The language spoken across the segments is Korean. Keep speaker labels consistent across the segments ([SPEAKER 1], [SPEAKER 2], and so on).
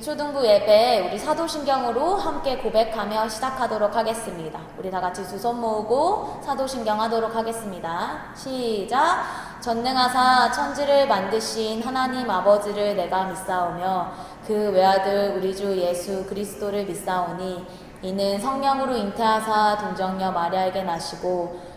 [SPEAKER 1] 우리 초등부 예배 우리 사도신경으로 함께 고백하며 시작하도록 하겠습니다. 우리 다 같이 두 손 모으고 사도신경 하도록 하겠습니다. 시작. 전능하사 천지를 만드신 하나님 아버지를 내가 믿사오며 그 외아들 우리 주 예수 그리스도를 믿사오니 이는 성령으로 잉태하사 동정녀 마리아에게 나시고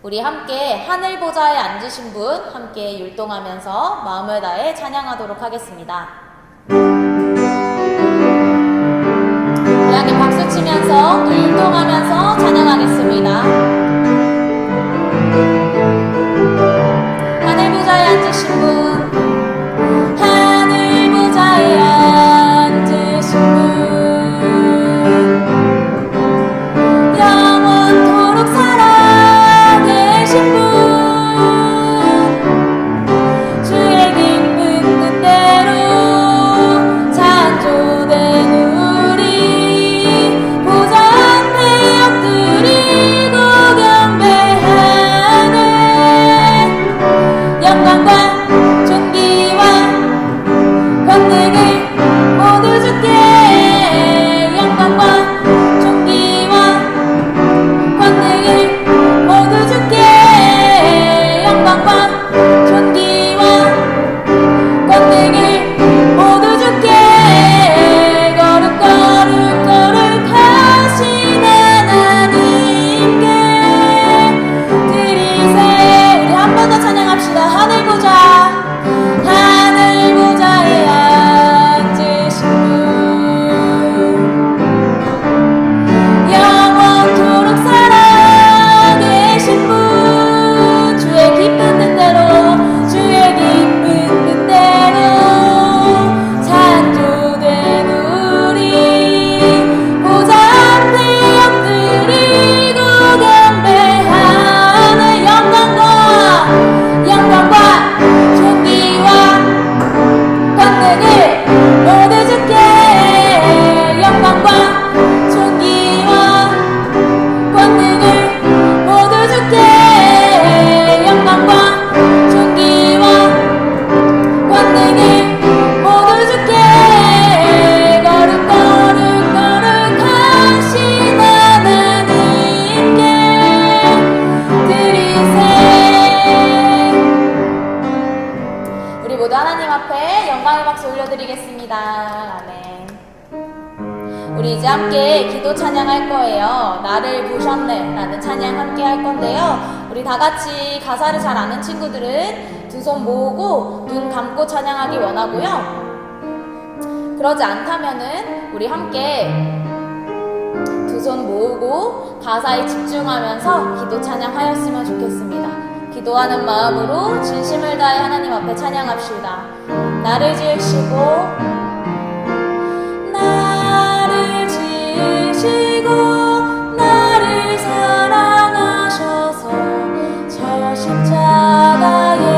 [SPEAKER 1] 우리 함께 하늘 보좌에 앉으신 분 함께 율동하면서 마음을 다해 찬양하도록 하겠습니다. 함께 박수 치면서 또 율동하면서 찬양하겠습니다. 하늘 보좌에 앉으신 분 영광의 박수 올려드리겠습니다. 아멘. 우리 이제 함께 기도 찬양할 거예요. 나를 보셨네 라는 찬양 함께 할 건데요. 우리 다 같이 가사를 잘 아는 친구들은 두 손 모으고 눈 감고 찬양하기 원하고요. 그러지 않다면은 우리 함께 두 손 모으고 가사에 집중하면서 기도 찬양하였으면 좋겠습니다. 기도하는 마음으로 진심을 다해 하나님 앞에 찬양합시다. 나를 지으시고 나를 사랑하셔서 저 십자가에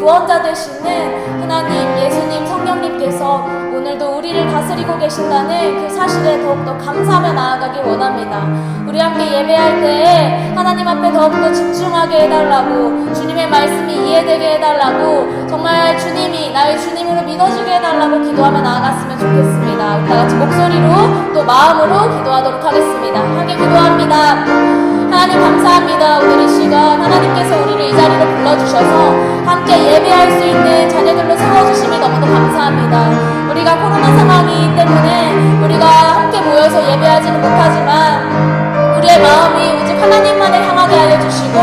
[SPEAKER 1] 구원자 되시는 하나님 예수님 성령님께서 오늘도 우리를 다스리고 계신다는 그 사실에 더욱더 감사하며 나아가길 원합니다. 우리 함께 예배할 때에 하나님 앞에 더욱더 집중하게 해달라고 주님의 말씀이 이해되게 해달라고 정말 주님이 나의 주님으로 믿어주게 해달라고 기도하며 나아갔으면 좋겠습니다. 우리 다 같이 목소리로 또 마음으로 기도하도록 하겠습니다. 함께 기도합니다. 하나님 감사합니다. 오늘 이 시간 하나님께서 우리를 이 자리로 불러주셔서 함께 예배할 수 있는 자녀들로 세워주심이 너무도 감사합니다. 우리가 코로나 상황이기 때문에 우리가 함께 모여서 예배하지는 못하지만 우리의 마음이 오직 하나님만을 향하게 하여 주시고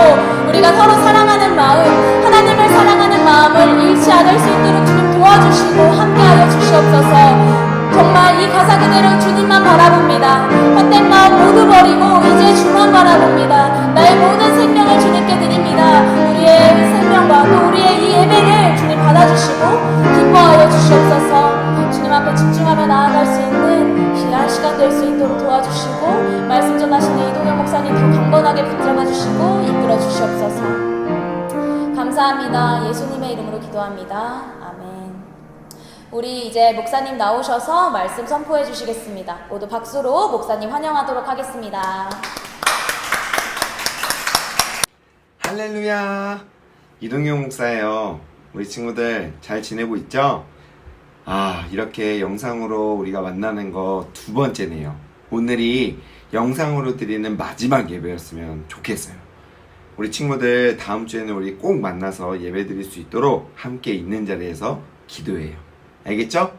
[SPEAKER 1] 우리가 서로 사랑하는 마음, 하나님을 사랑하는 마음을 잃지 않을 수 있도록 주님 도와주시고 함께 하여 주시옵소서. 정말 이 가사 그대로 주님만 바라봅니다. 헛된 마음 모두 버리고 이제 주만 바라봅니다. 나의 모든 생명을 주님께 드립니다. 생명과 또 우리의 이 예배를 주님 받아주시고 기뻐하여 주시옵소서. 주님 앞에 집중하며 나아갈 수 있는 귀한 시간 될 수 있도록 도와주시고 말씀 전하시는 이동현 목사님 더 강건하게 붙잡아 주시고 이끌어 주시옵소서. 감사합니다. 예수님의 이름으로 기도합니다. 아멘. 우리 이제 목사님 나오셔서 말씀 선포해 주시겠습니다. 모두 박수로 목사님 환영하도록 하겠습니다.
[SPEAKER 2] 할렐루야 이동용 목사예요 우리 친구들 잘 지내고 있죠? 아 이렇게 영상으로 우리가 만나는 거 두 번째네요 오늘이 영상으로 드리는 마지막 예배였으면 좋겠어요 우리 친구들 다음 주에는 우리 꼭 만나서 예배 드릴 수 있도록 함께 있는 자리에서 기도해요 알겠죠?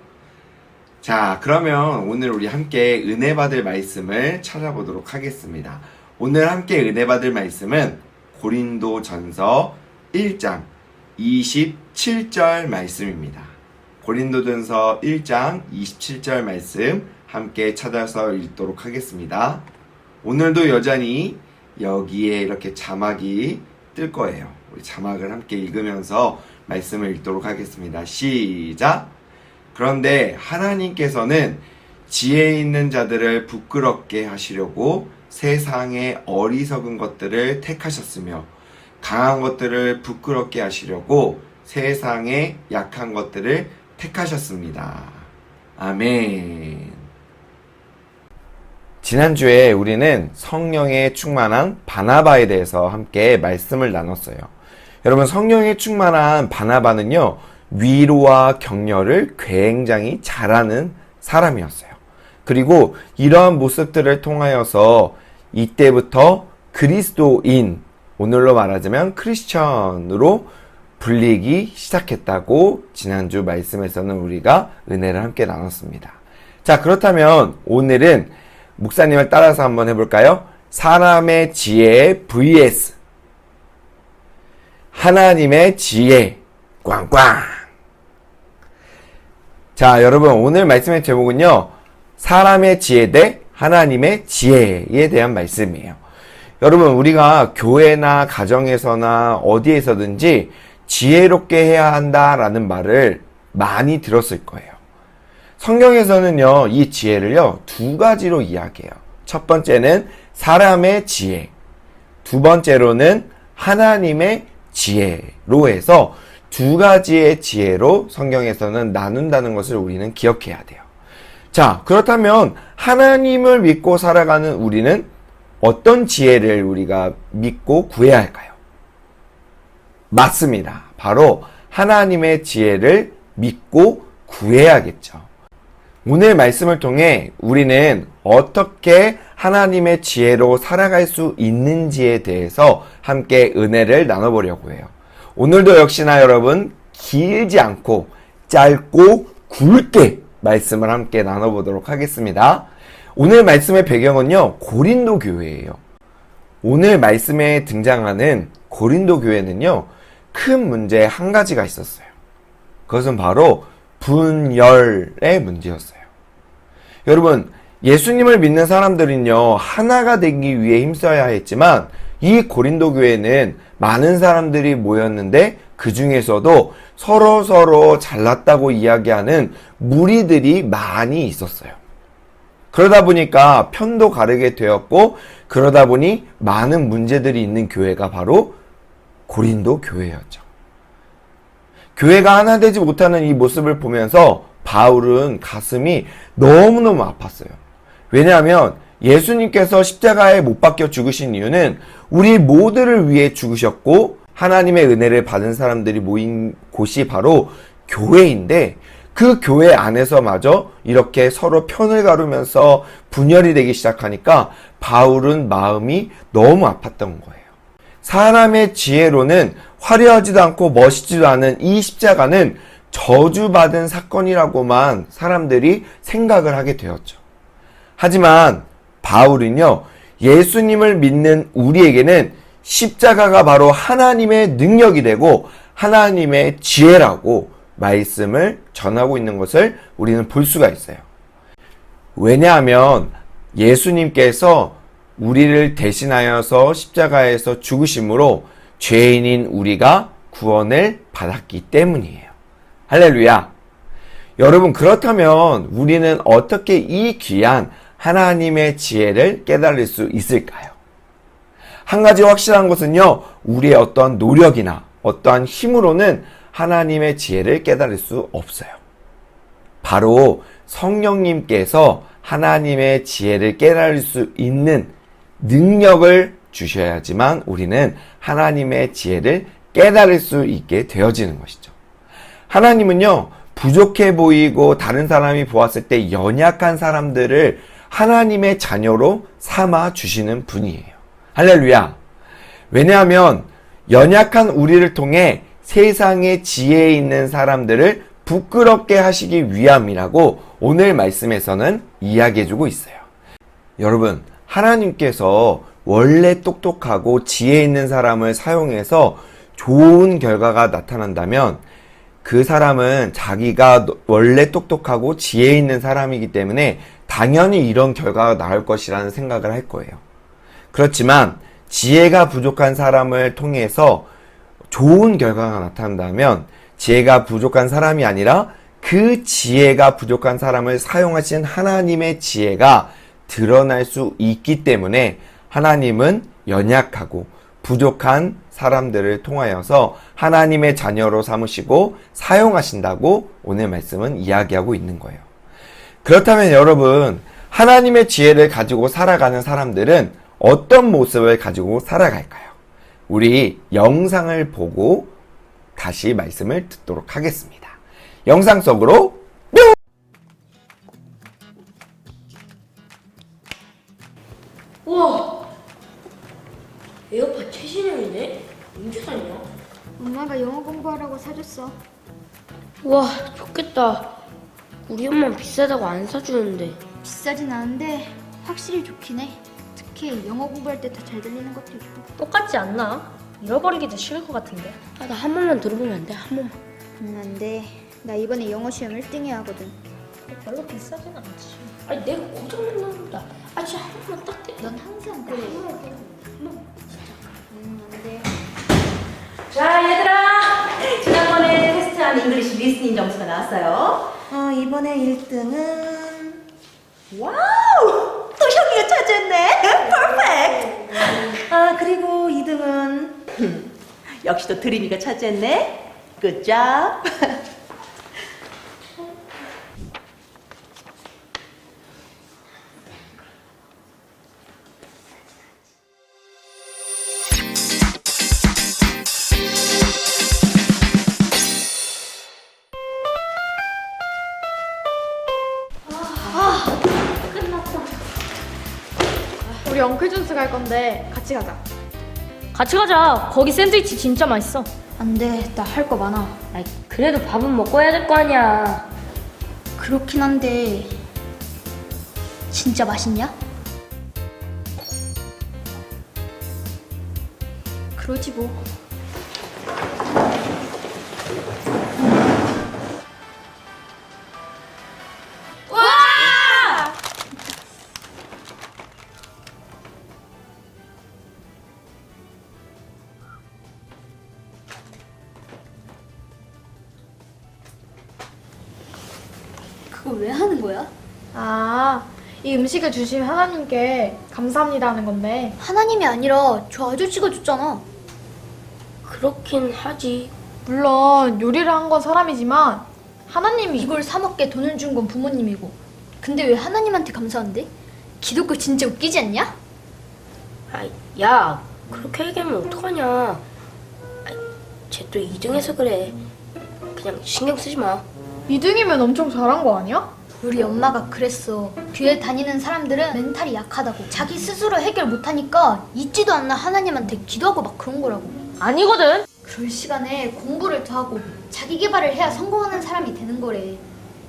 [SPEAKER 2] 자, 그러면 오늘 우리 함께 은혜 받을 말씀을 찾아보도록 하겠습니다. 오늘 함께 은혜 받을 말씀은 고린도 전서 1장 27절 말씀입니다. 고린도 전서 1장 27절 말씀 함께 찾아서 읽도록 하겠습니다. 오늘도 여전히 여기에 이렇게 자막이 뜰 거예요. 우리 자막을 함께 읽으면서 말씀을 읽도록 하겠습니다. 시작! 그런데 하나님께서는 지혜 있는 자들을 부끄럽게 하시려고 세상의 어리석은 것들을 택하셨으며 강한 것들을 부끄럽게 하시려고 세상의 약한 것들을 택하셨습니다. 아멘. 지난주에 우리는 성령에 충만한 바나바에 대해서 함께 말씀을 나눴어요. 여러분, 성령에 충만한 바나바는요, 위로와 격려를 굉장히 잘하는 사람이었어요. 그리고 이러한 모습들을 통하여서 이때부터 그리스도인, 오늘로 말하자면 크리스천으로 불리기 시작했다고 지난주 말씀에서는 우리가 은혜를 함께 나눴습니다. 자, 그렇다면 오늘은 목사님을 따라서 한번 해볼까요? 사람의 지혜 vs 하나님의 지혜 꽝꽝. 자, 여러분, 오늘 말씀의 제목은요, 사람의 지혜 대 하나님의 지혜에 대한 말씀이에요. 여러분, 우리가 교회나 가정에서나 어디에서든지 지혜롭게 해야 한다라는 말을 많이 들었을 거예요. 성경에서는요, 이 지혜를요, 두 가지로 이야기해요. 첫 번째는 사람의 지혜, 두 번째로는 하나님의 지혜로 해서 두 가지의 지혜로 성경에서는 나눈다는 것을 우리는 기억해야 돼요. 자, 그렇다면 하나님을 믿고 살아가는 우리는 어떤 지혜를 우리가 믿고 구해야 할까요? 맞습니다. 바로 하나님의 지혜를 믿고 구해야겠죠. 오늘 말씀을 통해 우리는 어떻게 하나님의 지혜로 살아갈 수 있는지에 대해서 함께 은혜를 나눠보려고 해요. 오늘도 역시나 여러분 길지 않고 짧고 굵게 말씀을 함께 나눠보도록 하겠습니다. 오늘 말씀의 배경은요, 고린도 교회예요. 오늘 말씀에 등장하는 고린도 교회는요, 큰 문제 한 가지가 있었어요. 그것은 바로 분열의 문제였어요. 여러분, 예수님을 믿는 사람들은요, 하나가 되기 위해 힘써야 했지만, 이 고린도 교회는 많은 사람들이 모였는데, 그 중에서도 서로 서로 잘났다고 이야기하는 무리들이 많이 있었어요. 그러다 보니까 편도 가르게 되었고, 그러다 보니 많은 문제들이 있는 교회가 바로 고린도 교회였죠. 교회가 하나 되지 못하는 이 모습을 보면서 바울은 가슴이 너무너무 아팠어요. 왜냐하면 예수님께서 십자가에 못 박혀 죽으신 이유는 우리 모두를 위해 죽으셨고 하나님의 은혜를 받은 사람들이 모인 곳이 바로 교회인데 그 교회 안에서마저 이렇게 서로 편을 가르면서 분열이 되기 시작하니까 바울은 마음이 너무 아팠던 거예요. 사람의 지혜로는 화려하지도 않고 멋있지도 않은 이 십자가는 저주받은 사건이라고만 사람들이 생각을 하게 되었죠. 하지만 바울은요, 예수님을 믿는 우리에게는 십자가가 바로 하나님의 능력이 되고 하나님의 지혜라고 말씀을 전하고 있는 것을 우리는 볼 수가 있어요. 왜냐하면 예수님께서 우리를 대신하여서 십자가에서 죽으심으로 죄인인 우리가 구원을 받았기 때문이에요. 할렐루야. 여러분, 그렇다면 우리는 어떻게 이 귀한 하나님의 지혜를 깨달을 수 있을까요? 한 가지 확실한 것은요, 우리의 어떤 노력이나 어떠한 힘으로는 하나님의 지혜를 깨달을 수 없어요. 바로 성령님께서 하나님의 지혜를 깨달을 수 있는 능력을 주셔야지만 우리는 하나님의 지혜를 깨달을 수 있게 되어지는 것이죠. 하나님은요, 부족해 보이고 다른 사람이 보았을 때 연약한 사람들을 하나님의 자녀로 삼아 주시는 분이에요. 할렐루야. 왜냐하면 연약한 우리를 통해 세상의 지혜 있는 사람들을 부끄럽게 하시기 위함이라고 오늘 말씀에서는 이야기해주고 있어요. 여러분, 하나님께서 원래 똑똑하고 지혜 있는 사람을 사용해서 좋은 결과가 나타난다면 그 사람은 자기가 원래 똑똑하고 지혜 있는 사람이기 때문에 당연히 이런 결과가 나올 것이라는 생각을 할 거예요. 그렇지만 지혜가 부족한 사람을 통해서 좋은 결과가 나타난다면 지혜가 부족한 사람이 아니라 그 지혜가 부족한 사람을 사용하신 하나님의 지혜가 드러날 수 있기 때문에 하나님은 연약하고 부족한 사람들을 통하여서 하나님의 자녀로 삼으시고 사용하신다고 오늘 말씀은 이야기하고 있는 거예요. 그렇다면 여러분, 하나님의 지혜를 가지고 살아가는 사람들은 어떤 모습을 가지고 살아갈까요? 우리 영상을 보고 다시 말씀을 듣도록 하겠습니다. 영상 속으로 뿅!
[SPEAKER 3] 우와 에어팟 최신형이네? 언제 샀냐?
[SPEAKER 4] 엄마가 영어 공부하라고 사줬어.
[SPEAKER 3] 우와 좋겠다 우리 엄마는 비싸다고 안 사주는데
[SPEAKER 4] 비싸진 않은데 확실히 좋긴 해. 특히 영어 공부할 때 더 잘 들리는 것도 있고.
[SPEAKER 5] 똑같지 않나? 잃어버리기도 쉬울 것 같은데.
[SPEAKER 3] 아, 나 한 번만 들어보면 안 돼? 한 번만
[SPEAKER 4] 음, 안 돼. 나 이번에 영어 시험 1등 해야 하거든.
[SPEAKER 5] 별로 비싸진 않지.
[SPEAKER 3] 아니 내가 고장만 나는다 아 진짜 한 번만 딱 돼.
[SPEAKER 4] 넌 항상 그래. 음, 안 돼.
[SPEAKER 6] 자, 얘들아! 지난번에 테스트한 잉글리시 리스닝 점수가 나왔어요. 어, 이번에 1등은 와우! 또 형이가 차지했네. 퍼펙트. 아, 그리고 2등은 역시 또 드림이가 차지했네. Good job.
[SPEAKER 7] 우리 엉클 존스 갈 건데 같이 가자.
[SPEAKER 5] 같이 가자. 거기 샌드위치 진짜 맛있어.
[SPEAKER 4] 안 돼. 나 할 거 많아.
[SPEAKER 3] 아이 그래도 밥은 먹고 해야 될 거 아니야
[SPEAKER 4] 그렇긴 한데 진짜 맛있냐? 그러지 뭐.
[SPEAKER 7] 음식을 주신 하나님께 감사합니다 하는 건데.
[SPEAKER 4] 하나님이 아니라 저 아저씨가 줬잖아.
[SPEAKER 3] 그렇긴 하지
[SPEAKER 7] 물론 요리를 한 건 사람이지만 하나님이
[SPEAKER 4] 이걸 사 먹게 돈을 준 건 부모님이고. 근데 왜 하나님한테 감사한대? 기독교 진짜 웃기지 않냐?
[SPEAKER 3] 아이, 야, 그렇게 얘기하면 어떡하냐. 쟤또 2등해서 그래. 그냥 신경 쓰지 마.
[SPEAKER 7] 2등이면 엄청 잘한 거 아니야?
[SPEAKER 4] 우리 엄마가 그랬어. 교회 다니는 사람들은 멘탈이 약하다고. 자기 스스로 해결 못하니까 있지도 않나 하나님한테 기도하고 막 그런 거라고.
[SPEAKER 5] 아니거든.
[SPEAKER 4] 그럴 시간에 공부를 더 하고 자기 개발을 해야 성공하는 사람이 되는 거래.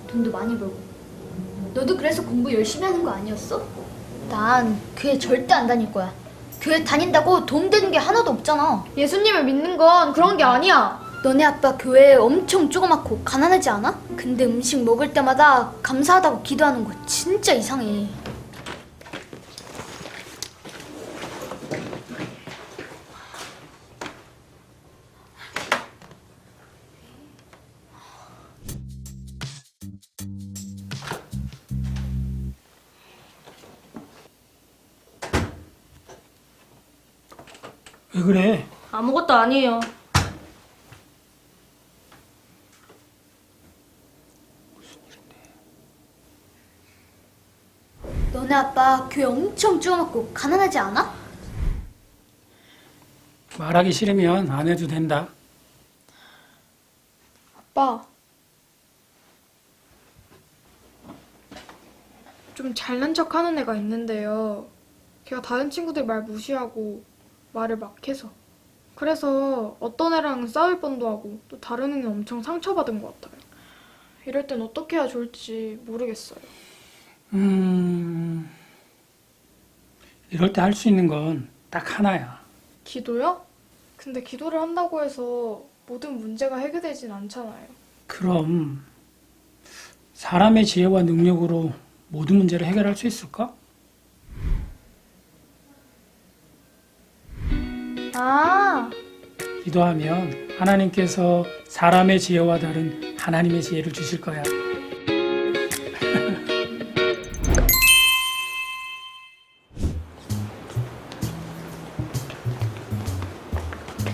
[SPEAKER 4] 돈도 많이 벌고. 너도 그래서 공부 열심히 하는 거 아니었어? 난 교회 절대 안 다닐 거야. 교회 다닌다고 돈 되는 게 하나도 없잖아.
[SPEAKER 7] 예수님을 믿는 건 그런 게 아니야.
[SPEAKER 4] 너네 아빠 교회 엄청 조그맣고 가난하지 않아? 근데 음식 먹을 때마다 감사하다고 기도하는 거 진짜 이상해.
[SPEAKER 8] 왜 그래?
[SPEAKER 5] 아무것도 아니에요.
[SPEAKER 4] 아빠 교회 엄청 조그맣고 가난하지 않아?
[SPEAKER 8] 말하기 싫으면 안 해도 된다.
[SPEAKER 7] 아빠. 좀 잘난 척 하는 애가 있는데요. 걔가 다른 친구들 말 무시하고 말을 막 해서. 그래서 어떤 애랑 싸울 뻔도 하고 또 다른 애는 엄청 상처받은 것 같아요. 이럴 땐 어떻게 해야 좋을지 모르겠어요.
[SPEAKER 8] 음, 이럴 때 할 수 있는 건 딱 하나야.
[SPEAKER 7] 기도요? 근데 기도를 한다고 해서 모든 문제가 해결되진 않잖아요.
[SPEAKER 8] 그럼 사람의 지혜와 능력으로 모든 문제를 해결할 수 있을까?
[SPEAKER 7] 아,
[SPEAKER 8] 기도하면 하나님께서 사람의 지혜와 다른 하나님의 지혜를 주실 거야.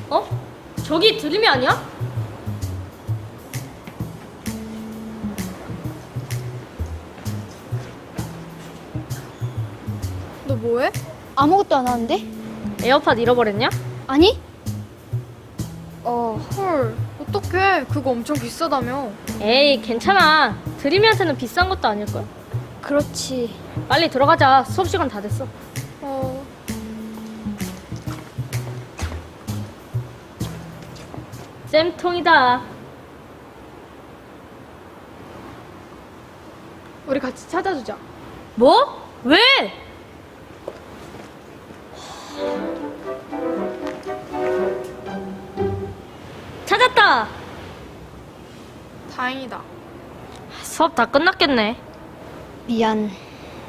[SPEAKER 5] 어? 저기 드림이 아니야?
[SPEAKER 7] 너 뭐해?
[SPEAKER 4] 아무것도 안 하는데?
[SPEAKER 5] 에어팟 잃어버렸냐?
[SPEAKER 4] 아니?
[SPEAKER 7] 어, 헐. 어떡해. 그거 엄청 비싸다며.
[SPEAKER 5] 에이, 괜찮아. 드림이한테는 비싼 것도 아닐걸.
[SPEAKER 4] 그렇지.
[SPEAKER 5] 빨리 들어가자. 수업 시간 다 됐어.
[SPEAKER 7] 어,
[SPEAKER 5] 쌤통이다.
[SPEAKER 7] 우리 같이 찾아주자.
[SPEAKER 5] 뭐? 왜? 찾았다.
[SPEAKER 7] 다행이다.
[SPEAKER 5] 수업 다 끝났겠네.
[SPEAKER 4] 미안.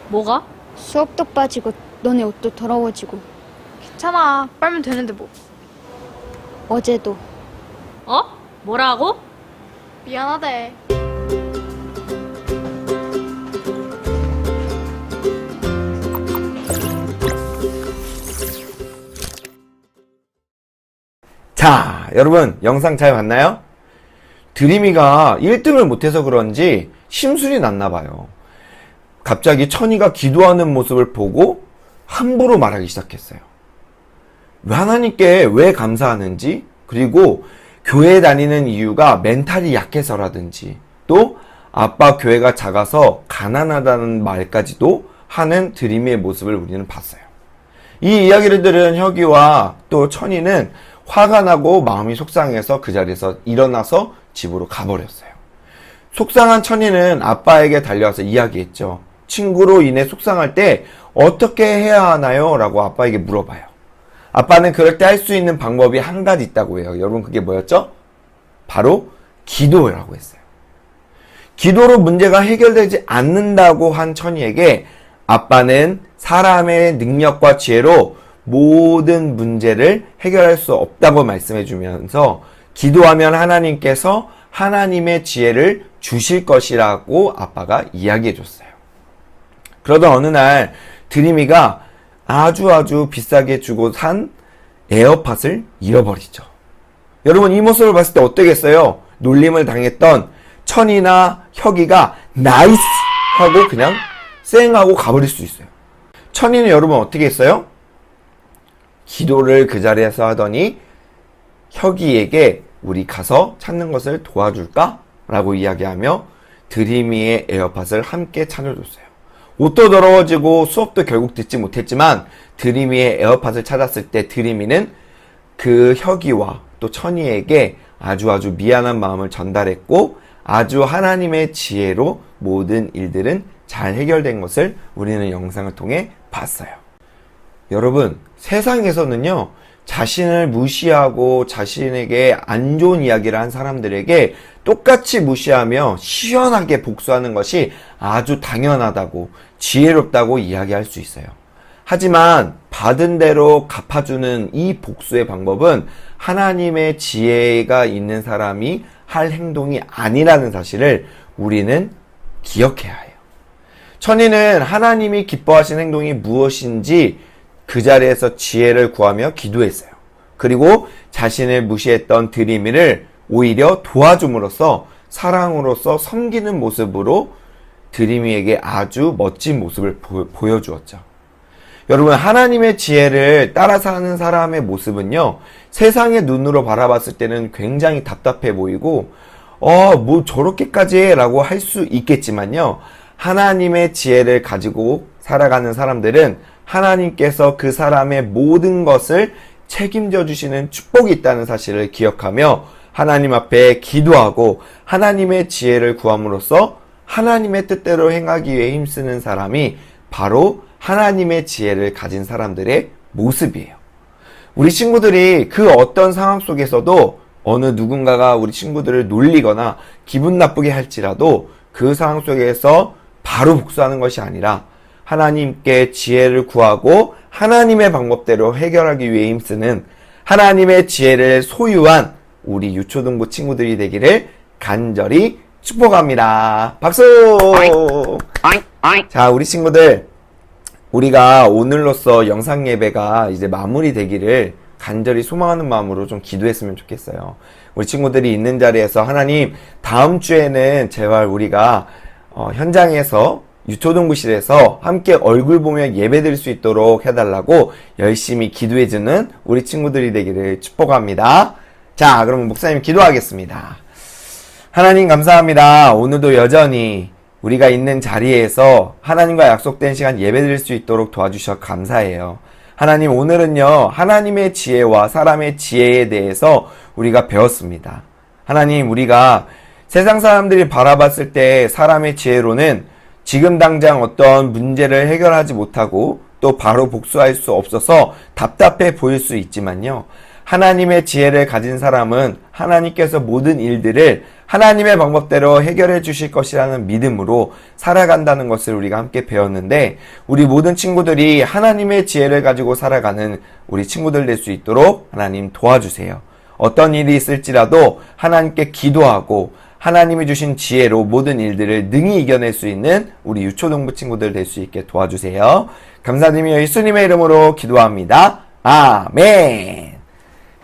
[SPEAKER 5] 뭐가?
[SPEAKER 4] 수업도 빠지고 너네 옷도 더러워지고
[SPEAKER 7] 괜찮아. 빨면 되는데 뭐.
[SPEAKER 4] 어제도
[SPEAKER 5] 어? 뭐라고?
[SPEAKER 7] 미안하대.
[SPEAKER 2] 자, 여러분, 영상 잘 봤나요? 드림이가 1등을 못해서 그런지 심술이 났나 봐요. 갑자기 천이가 기도하는 모습을 보고 함부로 말하기 시작했어요. 하나님께 왜 감사하는지, 그리고 교회 다니는 이유가 멘탈이 약해서라든지, 또 아빠 교회가 작아서 가난하다는 말까지도 하는 드림의 모습을 우리는 봤어요. 이 이야기를 들은 혁이와 또 천이는 화가 나고 마음이 속상해서 그 자리에서 일어나서 집으로 가버렸어요. 속상한 천이는 아빠에게 달려와서 이야기했죠. 친구로 인해 속상할 때 어떻게 해야 하나요? 라고 아빠에게 물어봐요. 아빠는 그럴 때 할 수 있는 방법이 한 가지 있다고 해요. 여러분 그게 뭐였죠? 바로 기도라고 했어요. 기도로 문제가 해결되지 않는다고 한 천이에게 아빠는 사람의 능력과 지혜로 모든 문제를 해결할 수 없다고 말씀해 주면서 기도하면 하나님께서 하나님의 지혜를 주실 것이라고 아빠가 이야기해 줬어요. 그러던 어느 날 드림이가 아주 아주 비싸게 주고 산 에어팟을 잃어버리죠. 여러분 이 모습을 봤을 때 어떠겠어요? 놀림을 당했던 천이나 혁이가 나이스 하고 그냥 쌩하고 가버릴 수 있어요. 천이는 여러분 어떻게 했어요? 기도를 그 자리에서 하더니 혁이에게 우리 가서 찾는 것을 도와줄까? 라고 이야기하며 드림이의 에어팟을 함께 찾아줬어요. 옷도 더러워지고 수업도 결국 듣지 못했지만 드림이의 에어팟을 찾았을 때 드림이는 그 혁이와 또 천이에게 아주 아주 미안한 마음을 전달했고 아주 하나님의 지혜로 모든 일들은 잘 해결된 것을 우리는 영상을 통해 봤어요. 여러분, 세상에서는요, 자신을 무시하고 자신에게 안 좋은 이야기를 한 사람들에게 똑같이 무시하며 시원하게 복수하는 것이 아주 당연하다고 지혜롭다고 이야기할 수 있어요. 하지만 받은 대로 갚아주는 이 복수의 방법은 하나님의 지혜가 있는 사람이 할 행동이 아니라는 사실을 우리는 기억해야 해요. 천이는 하나님이 기뻐하신 행동이 무엇인지 그 자리에서 지혜를 구하며 기도했어요. 그리고 자신을 무시했던 드림이를 오히려 도와줌으로써 사랑으로서 섬기는 모습으로 드림이에게 아주 멋진 모습을 보, 보여주었죠. 여러분, 하나님의 지혜를 따라 사는 사람의 모습은요, 세상의 눈으로 바라봤을 때는 굉장히 답답해 보이고, 어, 뭐 저렇게까지 해? 라고 할 수 있겠지만요, 하나님의 지혜를 가지고 살아가는 사람들은 하나님께서 그 사람의 모든 것을 책임져 주시는 축복이 있다는 사실을 기억하며 하나님 앞에 기도하고 하나님의 지혜를 구함으로써 하나님의 뜻대로 행하기 위해 힘쓰는 사람이 바로 하나님의 지혜를 가진 사람들의 모습이에요. 우리 친구들이 그 어떤 상황 속에서도 어느 누군가가 우리 친구들을 놀리거나 기분 나쁘게 할지라도 그 상황 속에서 바로 복수하는 것이 아니라 하나님께 지혜를 구하고 하나님의 방법대로 해결하기 위해 힘쓰는 하나님의 지혜를 소유한 우리 유초등부 친구들이 되기를 간절히 축복합니다. 박수! 자, 우리 친구들, 우리가 오늘로써 영상 예배가 이제 마무리 되기를 간절히 소망하는 마음으로 좀 기도했으면 좋겠어요. 우리 친구들이 있는 자리에서 하나님, 다음 주에는 제발 우리가 어, 현장에서 유초동부실에서 함께 얼굴 보며 예배 드릴 수 있도록 해달라고 열심히 기도해주는 우리 친구들이 되기를 축복합니다. 자, 그럼 목사님 기도하겠습니다. 하나님 감사합니다. 오늘도 여전히 우리가 있는 자리에서 하나님과 약속된 시간 예배 드릴 수 있도록 도와주셔 감사해요. 하나님 오늘은요, 하나님의 지혜와 사람의 지혜에 대해서 우리가 배웠습니다. 하나님 우리가 세상 사람들이 바라봤을 때 사람의 지혜로는 지금 당장 어떤 문제를 해결하지 못하고 또 바로 복수할 수 없어서 답답해 보일 수 있지만요. 하나님의 지혜를 가진 사람은 하나님께서 모든 일들을 하나님의 방법대로 해결해 주실 것이라는 믿음으로 살아간다는 것을 우리가 함께 배웠는데 우리 모든 친구들이 하나님의 지혜를 가지고 살아가는 우리 친구들 될 수 있도록 하나님 도와주세요. 어떤 일이 있을지라도 하나님께 기도하고 하나님이 주신 지혜로 모든 일들을 능히 이겨낼 수 있는 우리 유초등부 친구들 될 수 있게 도와주세요. 감사드리며 예수님의 이름으로 기도합니다. 아멘.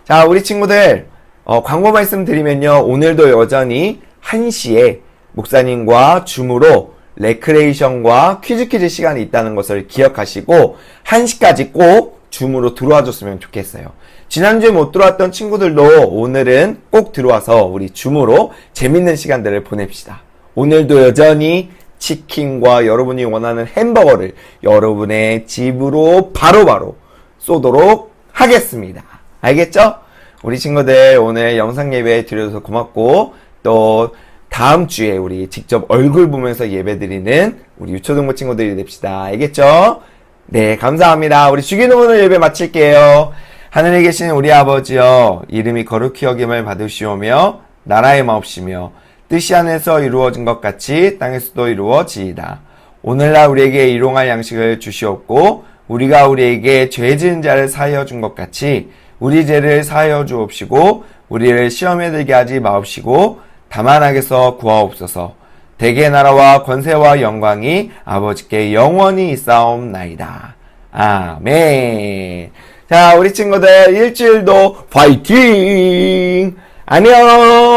[SPEAKER 2] 자, 우리 친구들, 어, 광고 말씀 드리면요. 오늘도 여전히 1시에 목사님과 줌으로 레크레이션과 퀴즈 퀴즈 시간이 있다는 것을 기억하시고 1시까지 꼭 줌으로 들어와 줬으면 좋겠어요. 지난주에 못 들어왔던 친구들도 오늘은 꼭 들어와서 우리 줌으로 재밌는 시간들을 보냅시다. 오늘도 여전히 치킨과 여러분이 원하는 햄버거를 여러분의 집으로 바로바로 쏘도록 하겠습니다. 알겠죠? 우리 친구들 오늘 영상 예배 드려줘서 고맙고 또 다음 주에 우리 직접 얼굴 보면서 예배 드리는 우리 유초등부 친구들이 됩시다. 알겠죠? 네, 감사합니다. 우리 주기도 오늘 예배 마칠게요. 하늘에 계신 우리 아버지여, 이름이 거룩히 여김을 받으시오며, 나라의 마옵시며, 뜻이 하늘에서 이루어진 것 같이 땅에서도 이루어지이다. 오늘날 우리에게 일용할 양식을 주시옵고, 우리가 우리에게 죄 지은 자를 사하여 준 것 같이, 우리 죄를 사하여 주옵시고, 우리를 시험에 들게 하지 마옵시고, 다만 악에서 구하옵소서. 대개 나라와 권세와 영광이 아버지께 영원히 있사옵나이다. 아멘. 자, 우리 친구들 일주일도 파이팅! 안녕!